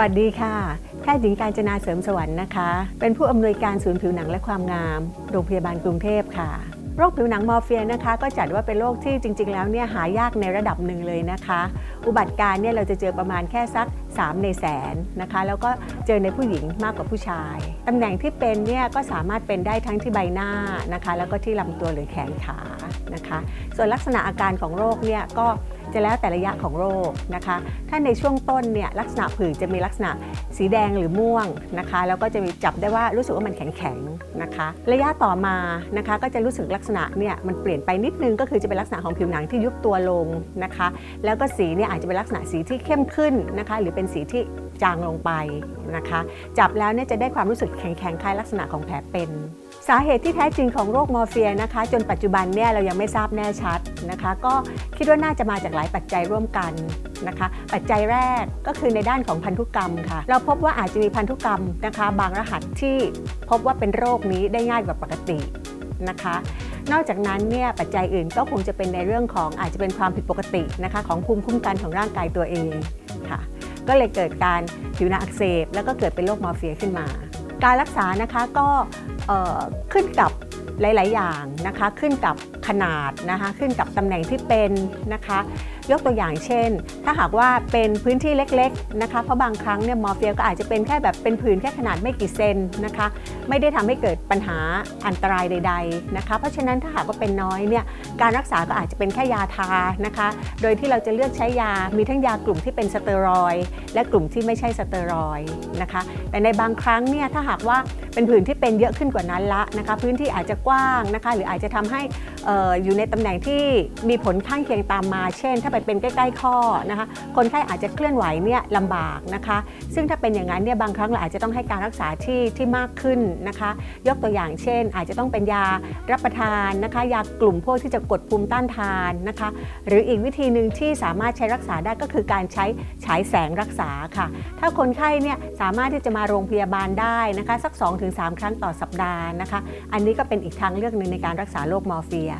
วัสดีค่ะ แพทย์หญิงการจนาเสริมสวรรค์นะคะ เป็นผู้อำนวยการศูนย์ผิวหนังและความงาม โรงพยาบาลกรุงเทพค่ะ โรคผิวหนังมอร์เฟียนะคะ ก็จัดว่าเป็นโรคที่จริง ๆ แล้วเนี่ยหายากในระดับหนึ่งเลยนะคะ อุบัติการ์เนี่ยเราจะเจอประมาณแค่สัก 3 ในแสนนะคะ แล้วก็เจอในผู้หญิงมากกว่าผู้ชาย ตำแหน่งที่เป็นเนี่ยก็สามารถเป็นได้ทั้งที่ใบหน้านะคะ แล้วก็ที่ลำตัวหรือแขนขานะคะ ส่วนลักษณะอาการของโรคเนี่ยก็ จะแล้วแต่ระยะของโรคนะคะ ถ้าในช่วงต้นเนี่ยลักษณะผื่นจะมีลักษณะสีแดงหรือม่วงนะคะ แล้วก็จะมีจับได้ว่ารู้สึกว่ามันแข็งๆนะคะ ระยะต่อมานะคะก็จะรู้สึกลักษณะเนี่ยมันเปลี่ยนไปนิดนึงก็คือจะเป็นลักษณะของผิวหนังที่ยุบตัวลงนะคะ แล้วก็สีเนี่ยอาจจะเป็นลักษณะสีที่เข้มขึ้นนะคะ หรือเป็นสีที่ จางลงไปนะคะ จับแล้วเนี่ยจะได้ความรู้สึกแข็งๆคล้ายลักษณะของแผลเป็นสาเหตุที่แท้จริงของโรคมอร์เฟียนะคะ จนปัจจุบันเนี่ยเรายังไม่ทราบแน่ชัดนะคะ ก็คิดว่าน่าจะมาจากหลายปัจจัยร่วมกันนะคะ ปัจจัยแรกก็คือในด้านของพันธุกรรมค่ะ เราพบว่าอาจจะมีพันธุกรรมนะคะ บางรหัสที่พบว่าเป็นโรคนี้ได้ง่ายกว่าปกตินะคะ นอกจากนั้นเนี่ยปัจจัยอื่นก็คงจะเป็นในเรื่องของอาจจะเป็นความผิดปกตินะคะ ของภูมิคุ้มกันของร่างกายตัวเองค่ะ ก็เลยเกิดการผิวหนังอักเสบ แล้วก็เกิดเป็นโรคมอร์เฟียขึ้นมา การรักษานะคะก็ขึ้นกับหลาย ๆ อย่างนะคะ ขึ้นกับขนาดนะคะ ขึ้นกับตำแหน่งที่เป็นนะคะ ยกตัวอย่างเช่น ถ้าหากว่าเป็นพื้นที่เล็กๆนะคะเพราะบางครั้งเนี่ยมอร์เฟียก็อาจจะเป็นแค่แบบเป็นผื่นแค่ขนาดไม่กี่เซนนะคะไม่ได้ทำให้เกิดปัญหาอันตรายใด ๆนะคะ เพราะฉะนั้นถ้าหากว่าเป็นน้อยเนี่ยการรักษาก็อาจจะเป็นแค่ยาทานะคะ โดยที่เราจะเลือกใช้ยามีทั้งยากลุ่มที่เป็นสเตียรอยด์และกลุ่มที่ไม่ใช่สเตียรอยด์นะคะ แต่ในบางครั้งเนี่ยถ้าหากว่าเป็นผื่นที่เป็นเยอะขึ้นกว่านั้นละนะคะ พื้นที่อาจจะกว้างนะคะ หรืออาจจะทำให้อออยู่ในตำแหน่งที่มีผลข้างเคียงตามมา เช่นถ้าไปเป็นใกล้ๆข้อนะคะ คนไข้อาจจะเคลื่อนไหวเนี่ยลำบากนะคะ ซึ่งถ้าเป็นอย่างนั้นเนี่ยบางครั้งเราอาจจะต้องให้การรักษาที่ที่มากขึ้นนะคะ ยกตัวอย่างเช่น อาจจะต้องเป็นยารับประทานนะคะ ยากลุ่มพวกที่จะกดภูมิต้านทานนะคะ หรืออีกวิธีหนึ่งที่สามารถใช้รักษาได้ก็คือการใช้ฉายแสงรักษาค่ะ ถ้าคนไข้เนี่ยสามารถที่จะมาโรงพยาบาลได้นะคะ สัก 2-3 ครั้งต่อสัปดาห์นะคะ อันนี้ก็เป็นอีกทางเลือกหนึ่งในการรักษาโรคมอร์เฟีย